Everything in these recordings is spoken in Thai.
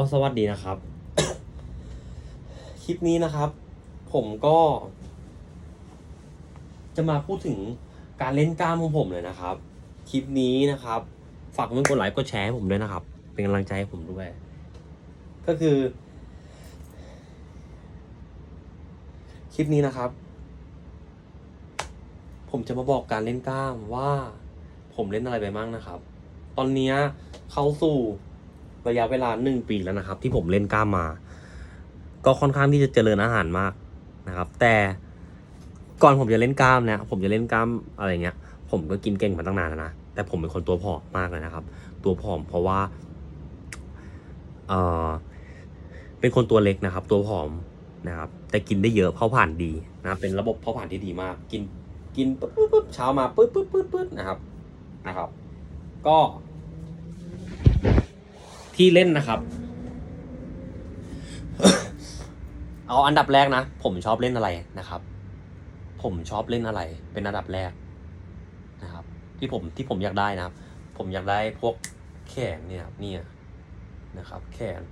็สวัสดีนะครับ คลิปนี้นะครับ ผมก็ จะมาพูดถึงการเล่นกล้ามของผมเลยนะครับ คลิปนี้นะครับ ฝากเพื่อนกดไลค์กดแชร์ให้ผมด้วยนะครับ เป็นกำลังใจให้ผมด้วย ก็คือ คลิปนี้นะครับ ผมจะมาบอกการเล่นกล้ามว่า ผมเล่นอะไรไปบ้างนะครับ ตอนนี้เข้าสู่ ระยะเวลาหนึ่งปีแล้วนะครับ ที่ผมเล่นกล้ามมา ก็ค่อนข้างที่จะเจริญอาหารมากนะครับ แต่ก่อนผมจะเล่นกล้ามเนี่ยผมจะเล่นกล้ามอะไรเงี้ย ผมก็กินเก่งมาตั้งนานแล้วนะแต่ผมเป็นคนตัวผอมมากเลยนะครับ ตัวผอมเพราะว่าเออเป็นคนตัวเล็กนะครับ ตัวผอมนะครับ แต่กินได้เยอะเผาผ่านดีนะเป็นระบบเผาผ่านที่ดีมาก กินกินปุ๊บปุ๊บปุ๊บเช้ามาปุ๊บปุ๊บปุ๊บปุ๊บนะครับนะครับ ก็ ที่เล่นนะครับ เอาอันดับแรกนะ ผมชอบเล่นอะไรนะครับ ผมชอบเล่นอะไร เป็นอันดับแรกนะครับ ที่ผมที่ผมอยากได้นะครับ ผมอยากได้พวกแขนเนี่ยเนี่ยนะครับ แขน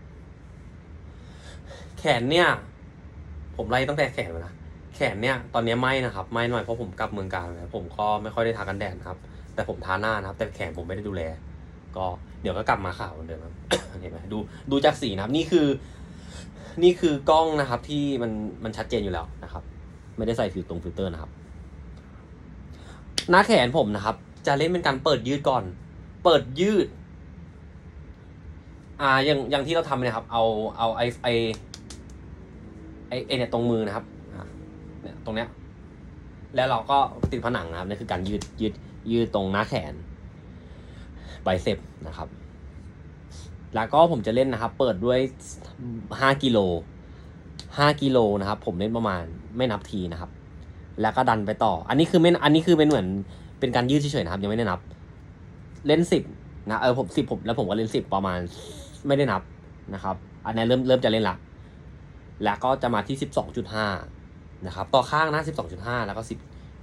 แขนเนี่ย ผมไล่ตั้งแต่แขนนะแขนเนี่ยตอนนี้ไหมนะครับไหมหน่อยเพราะผมกลับเมืองกาแล้วผมก็ไม่ค่อยได้ทากันแดดครับ แต่ผมทาหน้านะครับ แต่แขนผมไม่ได้ดูแล ก็เดี๋ยวก็กลับมาข่าวเหมือนเดิมครับเห็นไหมดูดูจากสีนะครับนี่คือ นี่คือกล้องนะครับที่มันมันชัดเจนอยู่แล้วนะครับ ไม่ได้ใส่ฟิลตรงฟิลเตอร์นะครับ หน้าแขนผมนะครับ จะเล่นเป็นการเปิดยืดก่อน เปิดยืด อ่าอย่างอย่างที่เราทำเนี่ยครับ เอาเอาไอไอไอเนี่ยตรงมือนะครับเนี่ยตรงเนี้ยแล้วเราก็ติดผนังนะครับนี่คือการยืดยืดยืดตรงหน้าแขน ไบเซปนะครับ แล้วก็ผมจะเล่นนะครับ เปิดด้วย 5 กิโล 5 กิโลนะครับ ผมเล่นประมาณไม่นับทีนะครับ แล้วก็ดันไปต่อ อันนี้คือไม่ อันนี้คือเป็นเหมือนเป็นการยืดเฉยๆนะครับ ยังไม่ได้นับ เล่นสิบนะเออผมสิบผมแล้วผมก็เล่นสิบประมาณไม่ได้นับนะครับ อันนี้เริ่มเริ่มจะเล่นละ แล้วก็จะมาที่สิบสองจุดห้านะครับ ต่อข้างนะสิบสองจุดห้าแล้วก็สิบ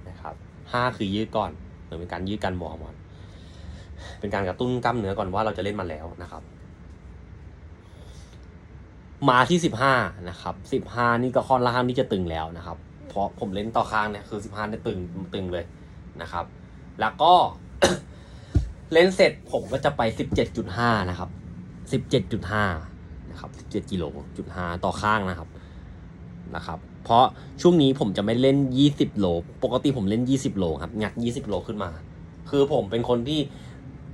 นะครับห้าคือยืดก่อนเหมือนเป็นการยืดการวอร์มก่อน เป็นการกระตุ้นกล้ามเนื้อก่อนว่าเราจะเล่นมันแล้วนะครับ มาที่สิบห้านะครับสิบห้านี่ก็ค่อนล่างที่จะตึงแล้วนะครับ เพราะผมเล่นต่อข้างเนี่ยคือสิบห้าเนี่ยตึงตึงเลยนะครับ แล้วก็เล่นเสร็จผมก็จะไปสิบเจ็ดจุดห้านะครับสิบเจ็ดจุดห้านะครับสิบเจ็ดกิโลจุดห้าต่อข้างนะครับนะครับเพราะช่วงนี้ผมจะไม่เล่นยี่สิบโล ปกติผมเล่นยี่สิบโลครับ งัดยี่สิบโลขึ้นมา คือผมเป็นคนที่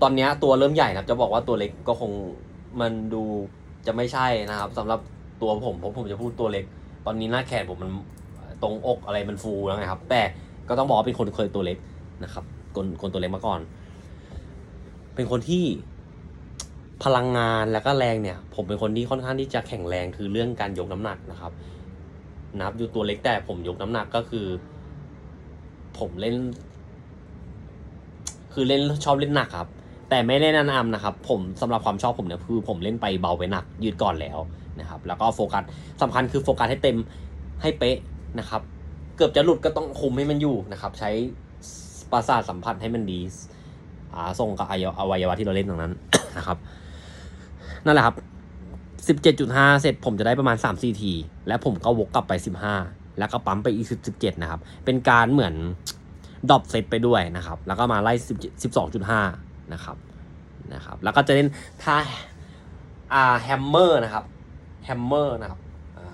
ตอนนี้ตัวเริ่มใหญ่นะครับ จะบอกว่าตัวเล็กก็คงมันดูจะไม่ใช่นะครับสำหรับตัวผมเพราะผมจะพูดตัวเล็ก ตอนนี้หน้าแขนผมมันตรงอกอะไรมันฟูแล้วไงครับ แต่ก็ต้องบอกว่าเป็นคนเคยตัวเล็กนะครับคนคนตัวเล็กมาก่อน เป็นคนที่พลังงานแล้วก็แรงเนี่ย ผมเป็นคนที่ค่อนข้างที่จะแข็งแรงคือเรื่องการยกน้ำหนักนะครับนับอยู่ตัวเล็กแต่ผมยกน้ำหนักก็คือ ผมเล่น คือเล่นชอบเล่นหนักครับ แต่ไม่เล่นอันอัมนะครับผมสำหรับความชอบผมเนี่ยคือผมเล่นไปเบาไปหนักยืดก่อนแล้วนะครับแล้วก็โฟกัสสำคัญคือโฟกัสให้เต็มให้เป๊ะนะครับ เกือบจะหลุดก็ต้องคุมให้มันอยู่นะครับใช้ประสาทสัมผัสให้มันดีส่งกับอวัยวะที่เราเล่นตรงนั้นนะครับนั่นแหละครับ 17.5 เสร็จผมจะได้ประมาณ 3 4 ที และผมก็วกกลับไป 15 แล้วก็ปั๊มไปอีก 17 นะครับ เป็นการเหมือนดรอปเซตไปด้วยนะครับ แล้วก็มาไล่ 12.5 นะครับนะครับ แล้วก็จะเล่นท่าอ่าแฮมเมอร์นะครับแฮมเมอร์นะครับอ่า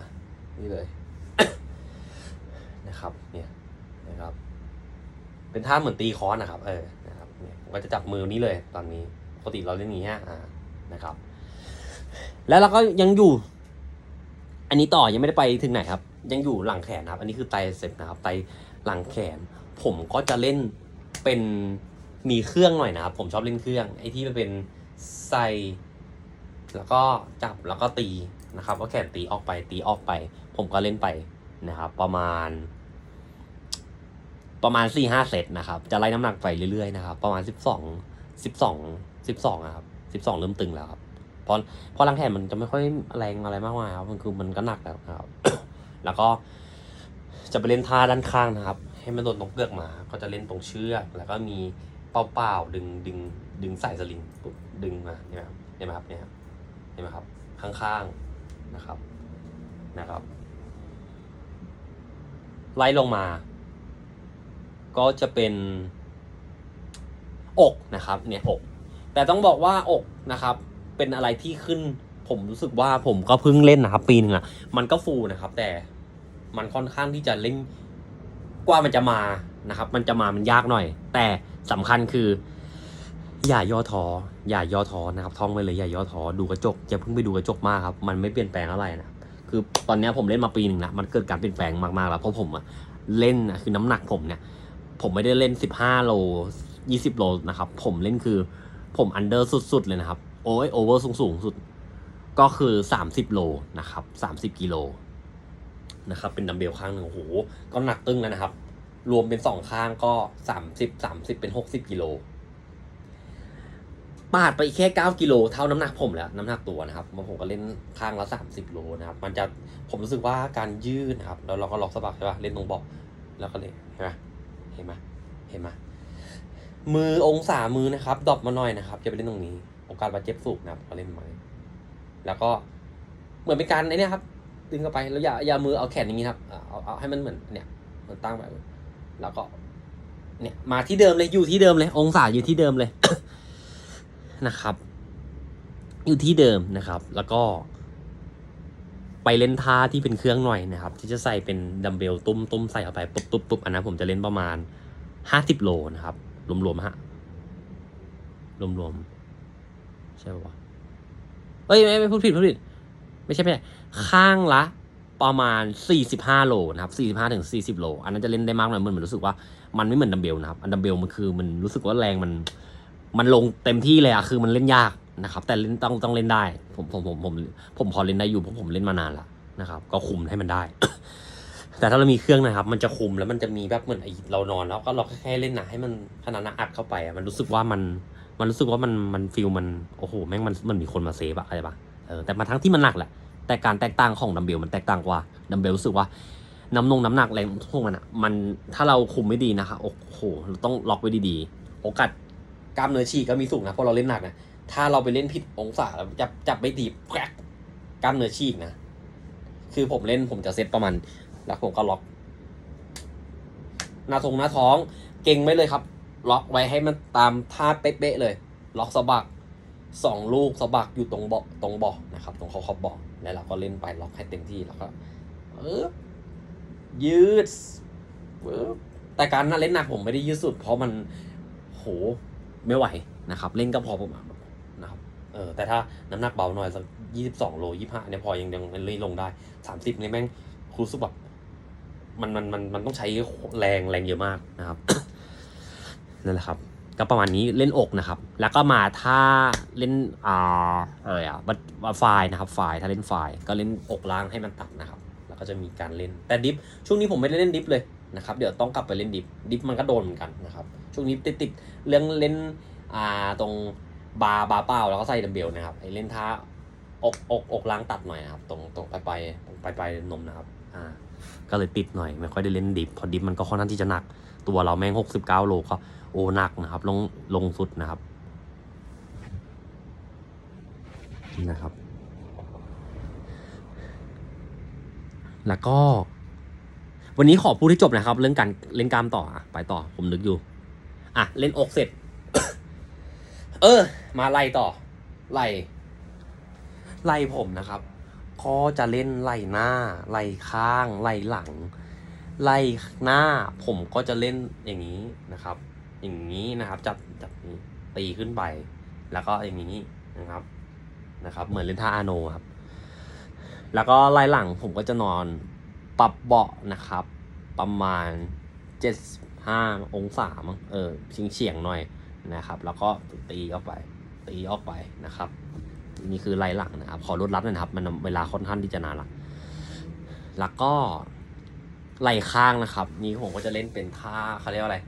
นี่เลยนะครับเนี่ยนะครับ เป็นท่าเหมือนตีค้อนนะครับ เออนะครับเนี่ยผมก็จะจับมือนี้เลยตอนนี้ปกติเราเล่นอย่างนี้ฮะอ่านะครับ แล้วเราก็ยังอยู่ อันนี้ต่อยังไม่ได้ไปถึงไหนครับ ยังอยู่หลังแขนนะครับ อันนี้คือไตเสร็จนะครับไตหลังแขน ผมก็จะเล่นเป็น มีเครื่องหน่อยนะครับ ผมชอบเล่นเครื่อง ไอ้ที่มันเป็นใส่แล้วก็จับแล้วก็ตีนะครับก็แขนตีออกไปตีออกไป ผมก็เล่นไปนะครับ ประมาณ ประมาณสี่ห้าเซตนะครับ จะไล่น้ำหนักไปเรื่อยๆนะครับ ประมาณสิบสองสิบสองสิบสองครับสิบสองเริ่มตึงแล้วครับเพราะเพราะรังแขนมันจะไม่ค่อยแรงอะไรมากมายครับมันคือมันก็หนักแล้วครับ แล้วก็จะไปเล่นท่าด้านข้างนะครับ ให้มันโดนตรงเปลือกหมา ก็จะเล่นตรงเชือกแล้วก็มี เป้าๆดึงดึงดึงสายสลิงปุ๊บดึงมาเนี่ยครับเห็นไหมครับเนี่ยครับเห็นไหมครับข้างๆนะครับนะครับ ไล่ลงมา ก็จะเป็นอกนะครับเนี่ยอก แต่ต้องบอกว่าอกนะครับ เป็นอะไรที่ขึ้น ผมรู้สึกว่าผมก็เพิ่งเล่นนะครับ ปีหนึ่งอะมันก็ฟูนะครับ แต่มันค่อนข้างที่จะเล่น กว่ามันจะมานะครับ มันจะมามันยากหน่อย แต่สำคัญคือ อย่าย่อท้ออย่าย่อท้อนะครับ ท่องไว้เลยอย่าย่อท้อดูกระจกอย่าเพิ่งไปดูกระจกมากครับ มันไม่เปลี่ยนแปลงอะไรนะคือตอนนี้ผมเล่นมาปีหนึ่งนะมันเกิดการเปลี่ยนแปลงมากๆแล้วเพราะผมอะเล่นนะคือน้ำหนักผมเนี่ย ผมไม่ได้เล่นสิบห้าโลยี่สิบโลนะครับ ผมเล่นคือผมอันเดอร์สุด ๆ เลยนะครับ โอ้ยโอเวอร์สูงสูงสุด ก็คือสามสิบโลนะครับสามสิบกิโล นะครับ เป็นดัมเบลข้างหนึ่งโอ้โหก็หนักตึ้งแล้วนะครับ รวมเป็นสองข้างก็สามสิบสามสิบเป็นหกสิบกิโลปาดไปแค่เก้ากิโลเท่าน้ำหนักผมแล้ว น้ำหนักตัวนะครับผมก็เล่นข้างละสามสิบโลนะครับ มันจะผมรู้สึกว่าการยืดนะครับ แล้วเราก็ล็อกสะบักใช่ปะเล่นตรงบอกแล้วก็เลยเห็นไหมเห็นไหมเห็นไหมมือองศามือนะครับดรอปมาหน่อยนะครับจะไปเล่นตรงนี้ โอกาสบาดเจ็บสูงนะครับก็เล่นไม้แล้วก็เหมือนเป็นการไอ้นี่ครับ ดึงเข้าไปแล้วอย่าอย่ามือเอาแขนอย่างนี้ครับเอาเอาให้มันเหมือนเนี่ยมันตั้งแบบแล้วก็ เนี่ยมาที่เดิมเลยอยู่ที่เดิมเลย องศาอยู่ที่เดิมเลยนะครับ อยู่ที่เดิมนะครับ แล้วก็ไปเล่นท่าที่เป็นเครื่องหน่อยนะครับ ที่จะใส่เป็นดัมเบลตุ้มตุ้มใส่เข้าไปปุ๊บปุ๊บปุ๊บอันนั้นผมจะเล่นประมาณห้าสิบโลนะครับ รวมๆฮะรวมๆใช่ปะวะเอ้ยไม่ไม่พูดผิดพูดผิด ไม่ใช่ไม่ใช่ข้างละประมาณ 45 โลนะครับ45ถึง40 โล อันนั้นจะเล่นได้มากหน่อยมันเหมือนรู้สึกว่ามันไม่เหมือนดัมเบลนะครับ อันดัมเบลมันคือมันรู้สึกว่าแรงมันมันลงเต็มที่เลยอะคือมันเล่นยากนะครับ แต่เล่นต้องต้องเล่นได้ ผมผมผมผมผมพอเล่นได้อยู่เพราะผมเล่นมานานละนะครับ ก็คุมให้มันได้ แต่ถ้าเรามีเครื่องนะครับ มันจะคุมแล้วมันจะมีแบบเหมือนไอเรานอนแล้วก็เราแค่เล่นหนะให้มันขนาดนั้นอัดเข้าไปอะมันรู้สึกว่ามันมันรู้สึกว่ามันมันฟิลมันโอ้โหแม่งมันมันมีคนมาเซฟอะอะไรปะ เออแต่มาทั้งที่มันหนักแหละ แต่การแตกต่างของดัมเบลมันแตกต่างกว่าดัมเบลรู้สึกว่าน้ำนงน้ำหนักแรงพวกมันอะมันถ้าเราคุมไม่ดีนะคะโอ้โหเราต้องล็อกไว้ดีๆ โอกาสกล้ามเนื้อฉีกก็มีสูงนะเพราะเราเล่นหนักนะถ้าเราไปเล่นผิดองศาแล้วจับจับไม่ดีแกรกกล้ามเนื้อฉีกนะคือผมเล่นผมจะเซตประมาณแล้วผมก็ล็อกหน้าทงหน้าท้องเก่งไม่เลยครับ ล็อกไว้ให้มันตามท่าเป๊ะๆเลย ล็อกสะบัก สองลูกสะบักอยู่ตรงเบาะตรงเบาะนะครับ ตรงเขอบขอบเบาะแล้วเราก็เล่นไปล็อกให้เต็มที่แล้วก็เออยืดปึ๊บแต่การน่าเล่นหนักผมไม่ได้ยืดสุด เพราะมันโหไม่ไหวนะครับ เล่นก็พอประมาณนะครับเออแต่ถ้าน้ำหนักเบาหน่อยสักยี่สิบสองโลยี่ห้าเนี่ยพอยังยังเล่นลงได้สามสิบเนี่ยแม่งครูสึกแบบมันมันมันมันต้องใช้แรงแรงเยอะมากนะครับนั่นแหละครับ ก็ประมาณนี้เล่นอกนะครับ แล้วก็มาถ้าเล่นอ่าอะไรอะบัตไฟนะครับไฟถ้าเล่นไฟก็เล่นอกล่างให้มันตัดนะครับ แล้วก็จะมีการเล่นแต่ดิฟช่วงนี้ผมไม่ได้เล่นดิฟเลยนะครับเดี๋ยวต้องกลับไปเล่นดิฟดิฟมันก็โดนเหมือนกันนะครับช่วงนี้ติดติดเรื่องเล่นอ่าตรงบาบาเป้าแล้วก็ใส่ดัมเบลนะครับไอเล่นท่าอกอกอกล่างตัดหน่อยนะครับตรงตรงปลายปลายตรงปลายปลายนมนะครับอ่าก็เลยติดหน่อยไม่ค่อยได้เล่นดิฟเพราะดิฟมันก็ค่อนข้างที่จะหนัก ตัวเราแม่งหกสิบเก้าโลก็ โอ้หนักนะครับ ลงลงสุดนะครับนะครับ แล้วก็ วันนี้ขอพูดให้จบนะครับ เรื่องการเล่นกล้ามต่ออะไปต่อผมนึกอยู่ อะ เล่นอกเสร็จ เออ มาไล่ต่อไล่ไล่ผมนะครับก็จะเล่นไล่หน้าไล่ข้างไล่หลังไล่หน้า ผมก็จะเล่นอย่างนี้นะครับ อย่างนี้นะครับจับจับตีขึ้นไป แล้วก็อย่างนี้นะครับนะครับ เหมือนเล่นท่าอาโนครับ แล้วก็ไล่หลังผมก็จะนอนปรับเบาะนะครับ ประมาณเจ็ดห้าองศามั้งเออเฉียงเฉียงๆหน่อยนะครับ แล้วก็ตีออกไป ตีออกไปนะครับ นี่คือไล่หลังนะครับ ขอลดรับหนอยนะครับ มันเวลาค่อนข้างที่จะนานละแล้วก็ไหล่ข้างนะครับ นี่ผมก็จะเล่นเป็นท่าเขาเรียกว่าอะไร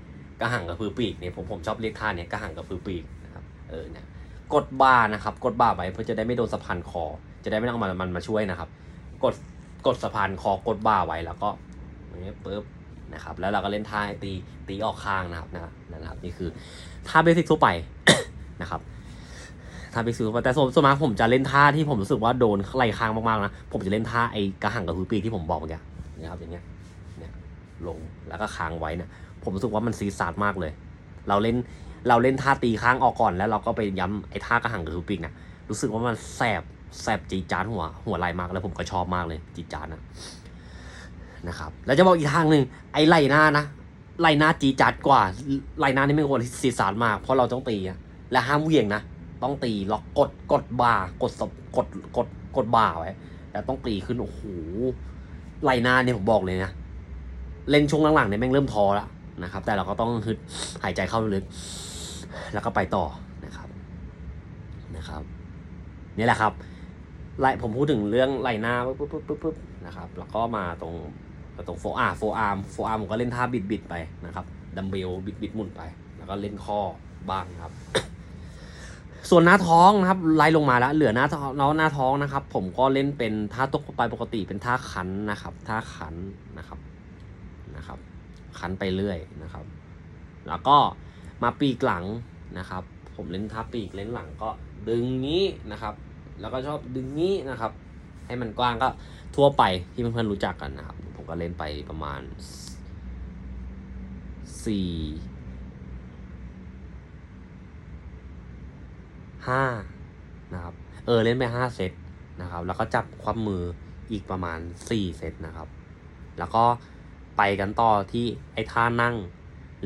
กระหังกับพือปีกเนี่ยผมผมชอบเรียกท่าเนี่ยกระหังกับพือปีกนะครับเออเนี่ยกดบ่านะครับ กดบ่าไว้เพื่อจะได้ไม่โดนสะพานคอ จะได้ไม่ต้องเอามามันมาช่วยนะครับ กดกดสะพานคอกดบ่าไว้แล้วก็อย่างเงี้ยปึ๊บนะครับแล้วเราก็เล่นท่าตีตีออกข้างนะครับนะนะครับ นี่คือท่าเบสิกทั่วไปนะครับท่าเบสิกซูแต่ส่วนส่วนมากผมจะเล่นท่าที่ผมรู้สึกว่าโดนไหล่ค้างมากๆนะผมจะเล่นท่าไอ้กระหังกับฮือปีกที่ผมบอกเมื่อกี้นะครับอย่างเงี้ย ลงแล้วก็ค้างไว้เนี่ยผมรู้สึกว่ามันซีซาร์มากเลย เราเล่นเราเล่นท่าตีค้างออกก่อนแล้วเราก็ไปย้ำไอ้ท่ากระหังกับฮือปีกเนี่ยรู้สึกว่ามันแสบแสบจีจานหัวหัวไหลมากแล้วผมก็ชอบมากเลยจีจานนะนะครับแล้วจะบอกอีกทางหนึ่งไอ้ไหลหน้านะไหลหน้าจีจัดกว่าไหลหน้านี่ไม่ควรซีซาร์มาก เพราะเราต้องตีอะและห้ามเหวี่ยงนะต้องตีล็อกกดกดบ่ากดกดกดกดบ่าไว้แล้วต้องตีขึ้นโอ้โหไหลหน้าเนี่ยผมบอกเลยนะ เล่นช่วงหลังๆเนี่ยแม่งเริ่มท้อแล้วนะครับ แต่เราก็ต้องฮึดหายใจเข้าลึก แล้วก็ไปต่อนะครับนะครับนี่แหละครับไลผมพูดถึงเรื่องไหลหน้าปุ๊บปุ๊บปุ๊บปุ๊บนะครับ แล้วก็มาตรงตรงโฟอาร์โฟอาร์มโฟอาร์มผมก็เล่นท่าบิดบิดไปนะครับดัมเบลบิดบิดหมุนไป แล้วก็เล่นข้อบ้างครับ ส่วนหน้าท้องนะครับไล่ลงมาแล้วเหลือหน้าท้องแล้วหน้าท้องนะครับ ผมก็เล่นเป็นท่าตกไปปกติเป็นท่าขันนะครับ ท่าขันนะครับ นะครับขันไปเรื่อยนะครับ แล้วก็มาปีกหลังนะครับ ผมเล่นท่าปีกเล่นหลังก็ดึงนี้นะครับ แล้วก็ชอบดึงนี้นะครับ ให้มันกว้างก็ทั่วไปที่เพื่อนๆรู้จักกันนะครับ ผมก็เล่นไปประมาณสี่ห้านะครับ เออเล่นไปห้าเซตนะครับ แล้วก็จับความมืออีกประมาณสี่เซตนะครับ แล้วก็ ไปกันต่อที่ไอ้ท่านั่ง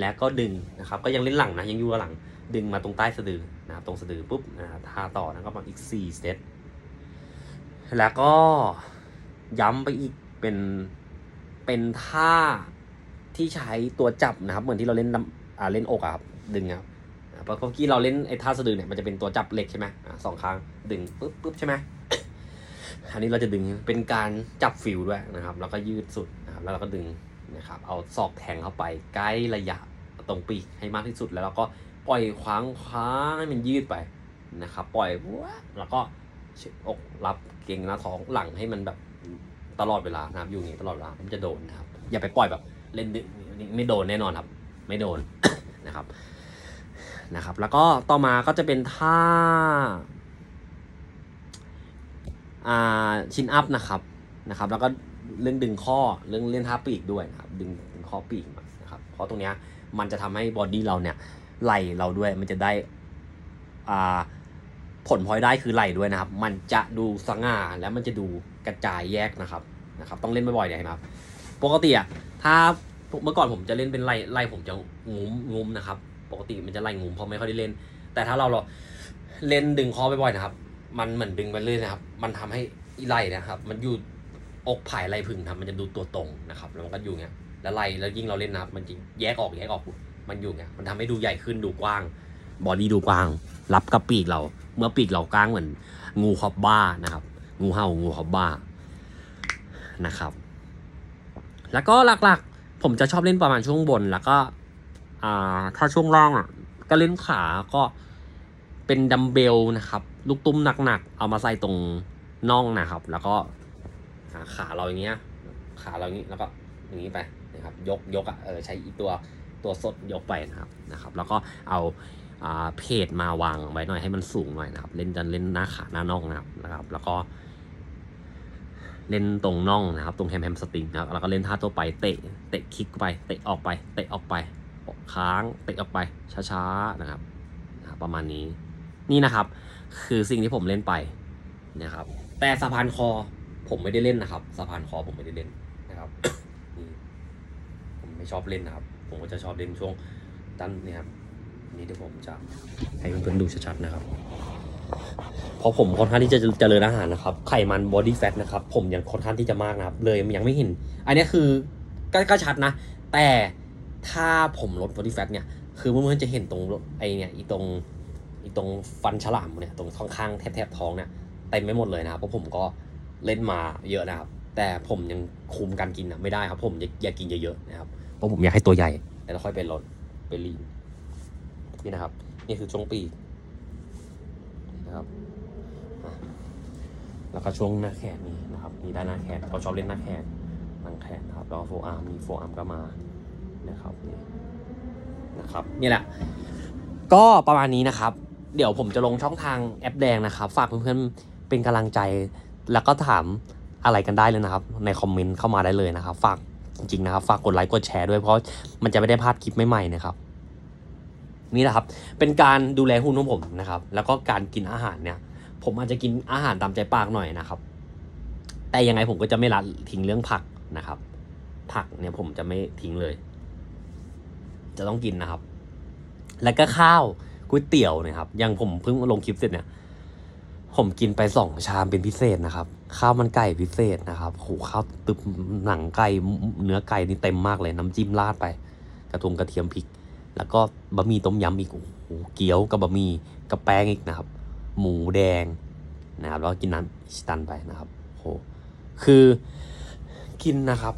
แล้วก็ดึงนะครับ ก็ยังเล่นหลังนะยังอยู่หลัง ดึงมาตรงใต้สะดือนะครับตรงสะดือปุ๊บนะครับท่าต่อนะก็ประมาอีกสี่เซตแล้วก็ย้ำไปอีกเป็นเป็นท่าที่ใช้ตัวจับนะครับ เหมือนที่เราเล่นอ่าเล่นอกอะครับดึงครับเพราะเมื่อกี้เราเล่นไอ้ท่าสะดือเนี่ยมันจะเป็นตัวจับเหล็กใช่ไหมอ่าสองข้างดึงปุ๊บปุ๊บใช่ไหมอันนี้เราจะดึงเป็นการจับฟิลด้วยนะครับ แล้วก็ยืดสุดนะครับแล้วเราก็ดึง นะครับเอาศอกแทงเข้าไปใกล้ระยะตรงปีกให้มากที่สุดแล้วเราก็ปล่อยคว้างคว้างให้มันยืดไปนะครับปล่อยวัวแล้วก็อกรับเกรงหน้าท้องหลังให้มันแบบตลอดเวลานะครับอยู่อย่างนี้ตลอดเวลามันจะโดนนะครับ อย่าไปปล่อยแบบเล่นดึกไม่โดนแน่นอนครับ ไม่โดนนะครับนะครับ แล้วก็ต่อมาก็จะเป็นท่าอ่าชินอัพนะครับนะครับ แล้วก็ เรื่องดึงข้อเรื่องเล่นท่าปีกด้วยนะครับดึงดึงข้อปีกมานะครับเพราะตรงเนี้ยมันจะทำให้บอดี้เราเนี่ยไหลเราด้วยมันจะได้อ่าผลพลอยได้คือไหลด้วยนะครับ มันจะดูสง่าแล้วมันจะดูกระจายแยกนะครับนะครับ ต้องเล่นบ่อยๆเนี่ยนะครับ ปกติอะถ้าเมื่อก่อนผมจะเล่นเป็นไล่ไล่ผมจะงุ้มงุ้มนะครับ ปกติมันจะไล่งุ้มเพราะไม่ค่อยได้เล่น แต่ถ้าเราเราเล่นดึงคอบ่อยๆนะครับ มันเหมือนดึงไปเรื่อยนะครับ มันทำให้อีไล่นะครับ มันอยู่ อกผายไหล่พึ่งนะครับมันจะดูตัวตรงนะครับ แล้วมันก็อยู่เงี้ยแล้วไล่แล้วยิ่งเราเล่นนะครับมันจะแยกออกแยกออกมันอยู่เงี้ยมันทำให้ดูใหญ่ขึ้นดูกว้าง บอดี้ดูกว้าง รับกับปีกเรา เมื่อปีกเรากว้างเหมือน งูฮอบบ้านะครับ งูเห่างูฮอบบ้านะครับ แล้วก็หลักๆ ผมจะชอบเล่นประมาณช่วงบนแล้วก็อ่าถ้าช่วงล่างอะก็เล่นขาก็เป็นดัมเบลนะครับ ลูกตุ้มหนักๆ เอามาใส่ตรงน่องนะครับ แล้วก็ หาขาเราอย่างเงี้ยขาเราอย่างนี้แล้วก็อย่างนี้ไปนะครับยกยกอะเออใช้อีตัวตัวสดยกไปนะครับนะครับ แล้วก็เอาเพจมาวางไว้หน่อยให้มันสูงหน่อยนะครับ เล่นจะเล่นหน้าขาหน้าน่องนะครับนะครับ แล้วก็ เล่นตรงน่องนะครับ ตรงแฮมแฮมสติงนะครับแล้วก็เล่นท่าตัวไปเตะเตะคิกไป เตะออกไป เตะออกไปค้างเตะออกไปช้าๆนะครับนะครับ ประมาณนี้นี่นะครับ คือสิ่งที่ผมเล่นไปนะครับ แต่สะพานคอ ผมไม่ได้เล่นนะครับสะพานคอผมไม่ได้เล่นนะครับนี่ผมไม่ชอบเล่นนะครับ ผมก็จะชอบเล่นช่วงด้านนี่ครับนี่เดี๋ยวผมจะให้เพื่อนๆดูชัดๆนะครับเพราะผมค่อนข้างที่จะเจริญอาหารนะครับไขมันบอดี้แฟทนะครับผมยังค่อนข้างที่จะมากนะครับ เลยยังไม่เห็น อันนี้คือก็ก็ชัดนะ แต่ถ้าผมลดบอดี้แฟทเนี่ยคือเพื่อนๆจะเห็นตรงไอเนี่ยอีตรงอีตรงฟันฉลามเนี่ยตรงข้างๆแทบๆท้องเนี่ยเต็มไม่หมดเลยนะครับเพราะผมก็ เล่นมาเยอะนะครับ แต่ผมยังคุมการกินอะไม่ได้ครับ ผมอยากกินเยอะๆนะครับเพราะผมอยากให้ตัวใหญ่แล้วค่อยไปลดไปลีนนี่นะครับ นี่คือช่วงปีกนะครับแล้วก็ช่วงหน้าแขนนี่นะครับมีด้านหน้าแขนเขาชอบเล่นหน้าแขนหลังแขนนะครับแล้วโฟอาร์มมีโฟอาร์มก็มานะครับนี่นะครับนี่แหละ ก็ประมาณนี้นะครับ เดี๋ยวผมจะลงช่องทางแอปแดงนะครับ ฝากเพื่อนๆเป็นกำลังใจ แล้วก็ถามอะไรกันได้เลยนะครับ ในคอมเมนต์เข้ามาได้เลยนะครับ ฝากจริงๆนะครับ ฝากกดไลค์กดแชร์ด้วยเพราะมันจะไม่ได้พลาดคลิปใหม่ๆนะครับนี่แหละครับเป็นการดูแลหุ้นของผมนะครับ แล้วก็การกินอาหารเนี่ย ผมอาจจะกินอาหารตามใจปากหน่อยนะครับ แต่ยังไงผมก็จะไม่ละทิ้งเรื่องผักนะครับ ผักเนี่ยผมจะไม่ทิ้งเลย จะต้องกินนะครับ แล้วก็ข้าวก๋วยเตี๋ยวนะครับอย่างผมเพิ่งลงคลิปเสร็จเนี่ย ผมกินไปสองชามเป็นพิเศษนะครับ ข้าวมันไก่พิเศษนะครับโหข้าวตึบหนังไก่เนื้อไก่นี่เต็มมากเลย น้ำจิ้มราดไป กระทงกระเทียมพริก แล้วก็บะหมี่ต้มยำอีกโอ้โหเกี๊ยวกับบะหมี่กับแป้งอีกนะครับ หมูแดงนะครับแล้วก็กินน้ำอิชิตันไปนะครับโหคือกินนะครับ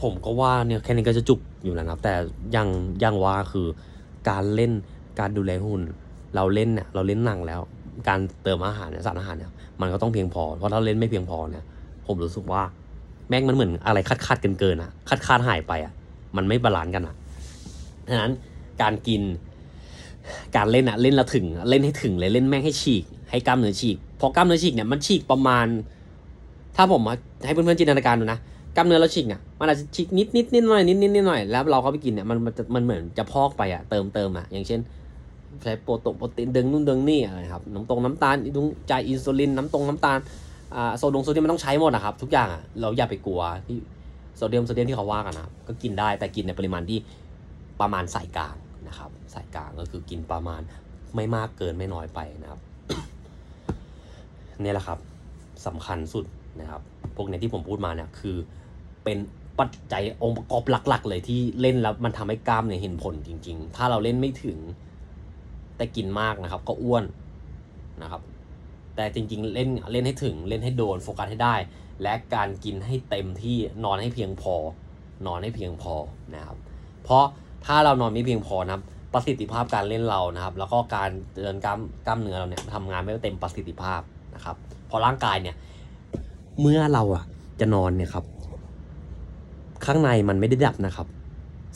ผมก็ว่าเนี่ยแค่นี้ก็จะจุกอยู่แล้วนะครับ แต่ยังยังว่าคือการเล่นการดูแลหุ่น เราเล่นเนี่ยเราเล่นหนังแล้ว การเติมอาหารเนี่ยสารอาหารเนี่ยมันก็ต้องเพียงพอ เพราะถ้าเล่นไม่เพียงพอเนี่ยผมรู้สึกว่าแม่งมันเหมือนอะไรคาดคาดกันเกินๆอะคาดคาดหายไปอะมันไม่บาลานซ์กันอะฉะนั้นการกินการเล่นอะเล่นละถึงเล่นให้ถึงเลยเล่นแม่งให้ฉีก ให้กล้ามเนื้อฉีกพอกล้ามเนื้อฉีกเนี่ยมันฉีกประมาณ ถ้าผมให้เพื่อนๆจินตนาการดูนะกล้ามเนื้อเราฉีกเนี่ยมันอาจจะฉีกนิดนิดนิดหน่อยนิดนิดนิดหน่อยแล้วเราก็ไปกินเนี่ยมันมันจะมันเหมือนจะพอกไปอะเติมเติมอะอย่างเช่น ใช้โปรตโปรตีนดึงนู่นดึงนี่อะไรครับน้ำตรงน้ำตาลดุงจ่ายอินซูลินน้ำตรงน้ำตาลอ่าโซดงโซเดียมมันต้องใช้หมดนะครับ ทุกอย่างเราอย่าไปกลัวที่โซเดียมโซเดียมที่เขาว่ากันนะครับก็กินได้แต่กินในปริมาณที่ประมาณสายกลางนะครับสายกลางก็คือกินประมาณไม่มากเกินไม่น้อยไปนะครับเนี่ยแหละครับสำคัญสุดนะครับ พวกเนี้ยที่ผมพูดมาเนี่ยคือเป็นปัจจัยองค์ประกอบหลัก ๆ เลยที่เล่นแล้วมันทำให้กล้ามเนี่ยเห็นผลจริง ๆ ถ้าเราเล่นไม่ถึง แต่กินมากนะครับ ก็อ้วนนะครับ แต่จริงๆ เล่นเล่นให้ถึงเล่นให้โดนโฟกัสให้ได้ และการกินให้เต็มที่นอนให้เพียงพอ นอนให้เพียงพอนะครับ เพราะถ้าเรานอนไม่เพียงพอนะครับประสิทธิภาพการเล่นเรานะครับ แล้วก็การเดินกล้ามกล้ามเนื้อเราเนี่ยทำงานไม่เต็มประสิทธิภาพนะครับเพอร่างกายเนี่ยเมื่อเราอะจะนอนเนี่ยครับ ข้างในมันไม่ได้ดับนะครับ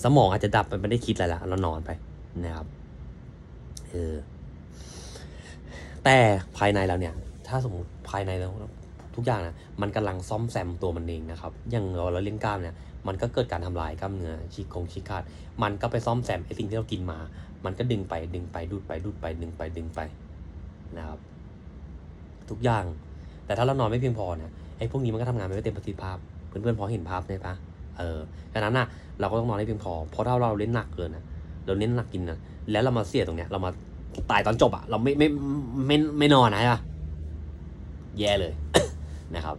สมองอาจจะดับมันไม่ได้คิดอะไรละเรานอนไปนะครับ เออ แต่ภายในเราเนี่ย ถ้าสมมติภายในเราทุกอย่างนะมันกำลังซ่อมแซมตัวมันเองนะครับ อย่างเราเราเล่นกล้ามเนี่ย มันก็เกิดการทำลายกล้ามเนื้อฉีกคงฉีขาด มันก็ไปซ่อมแซมไอ้สิ่งที่เรากินมา มันก็ดึงไปดึงไปดูดไปดูดไปดึงไปดึงไปนะครับ ทุกอย่าง แต่ถ้าเรานอนไม่เพียงพอเนี่ยไอ้พวกนี้มันก็ทำงานไม่เต็มประสิทธิภาพ เพื่อนๆพอเห็นภาพใช่ปะเออดังนั้นน่ะเราก็ต้องนอนให้เพียงพอ เพราะถ้าเราเล่นหนักเกินนะ เราเล่นหนักกินนะแล้วเรามาเสียตรงเนี้ย เรามาตายตอนจบอะเราไม่ไม่ไม่ไม่ไม่นอนนะใช่ปะแย่เลยนะครับ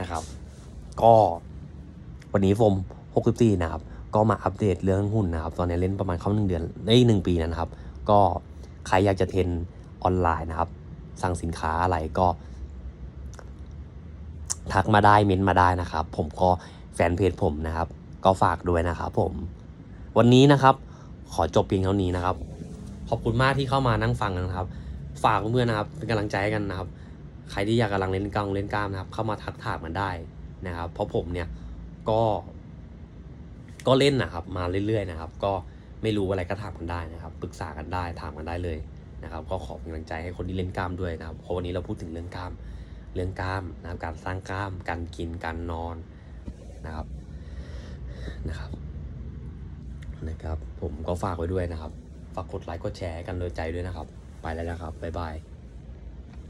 นะครับ ก็วันนี้โฟม64นะครับ ก็มาอัปเดตเรื่องหุ้นนะครับ ตอนนี้เล่นประมาณเข้าหนึ่งเดือนได้หนึ่งปีนะครับ ก็ใครอยากจะเทรนออนไลน์นะครับ สั่งสินค้าอะไรก็ ทักมาได้เม้นมาได้นะครับ ผมก็แฟนเพจผมนะครับ ก็ฝากด้วยนะครับผม วันนี้นะครับ ขอจบเพียงเท่านี้นะครับ ขอบคุณมากที่เข้ามานั่งฟังนะครับ ฝากเพื่อนๆนะครับ เป็นกำลังใจกันนะครับ ใครที่อยากกำลังเล่นกลางเล่นกล้ามนะครับ เข้ามาทักถามกันได้นะครับ เพราะผมเนี่ยก็ ก็เล่นนะครับ มาเรื่อยๆนะครับ ก็ไม่รู้อะไรก็ถามกันได้นะครับ ปรึกษากันได้ถามกันได้เลยนะครับ ก็ขอเป็นกำลังใจให้คนที่เล่นกล้ามด้วยนะครับเพราะวันนี้เราพูดถึงเรื่องกล้าม เรื่องกล้ามนะครับ การสร้างกล้าม การกิน การนอนนะครับ นะครับ นะครับ ผมก็ฝากไว้ด้วยนะครับ ฝากกดไลค์กดแชร์กันโดยใจด้วยนะครับ ไปแล้วนะครับบ๊ายบาย